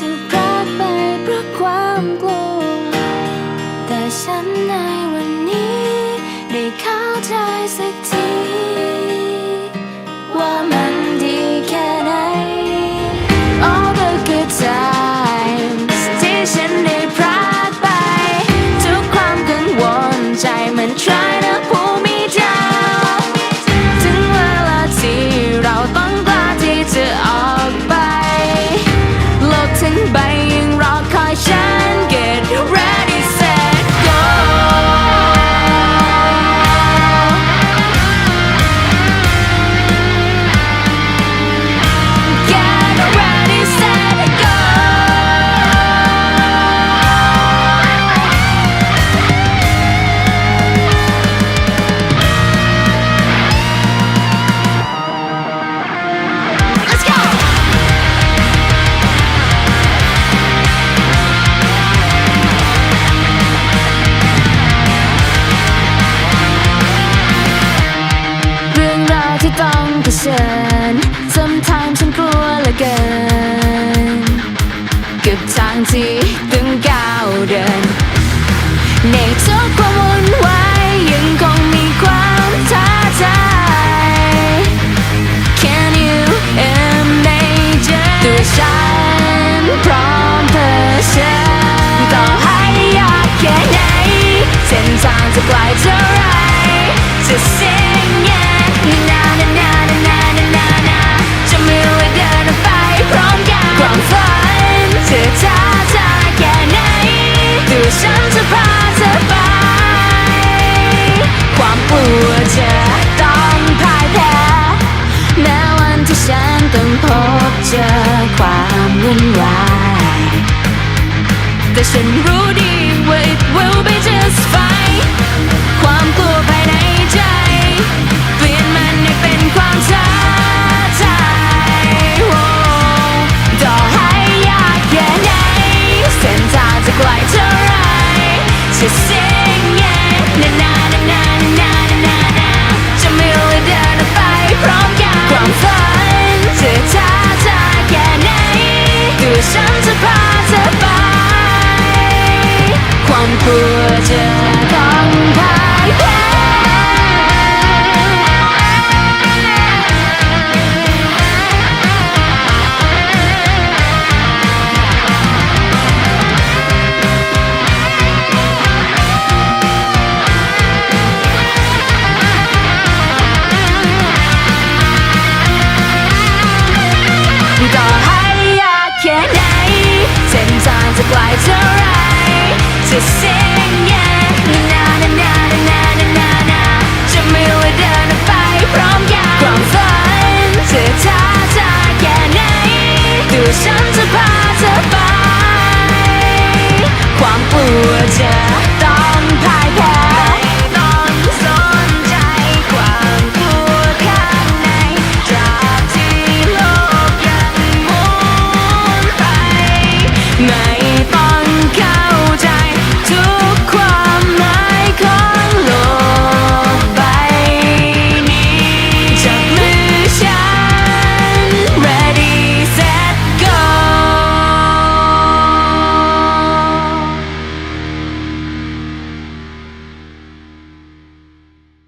จะรักไปเพราะความกลัว แต่ฉันในวันนี้ ได้เข้าใจสักที ที่ต้องเผชิญ sometimes ฉันกลัวเหลือเกิน จอความวุ่นวายแต่ฉันรู้ดีว่า it will be เส้นทางจะไกลเท่าไรจะเสียงแย่นานานานานานานาจะไม่ว่าเดินไปพร้อมกันความฝันจะท้าทายแค่ไหนดูฉันจะพาเธอไป ความกลัวจะ ไม่ต้องเข้าใจทุก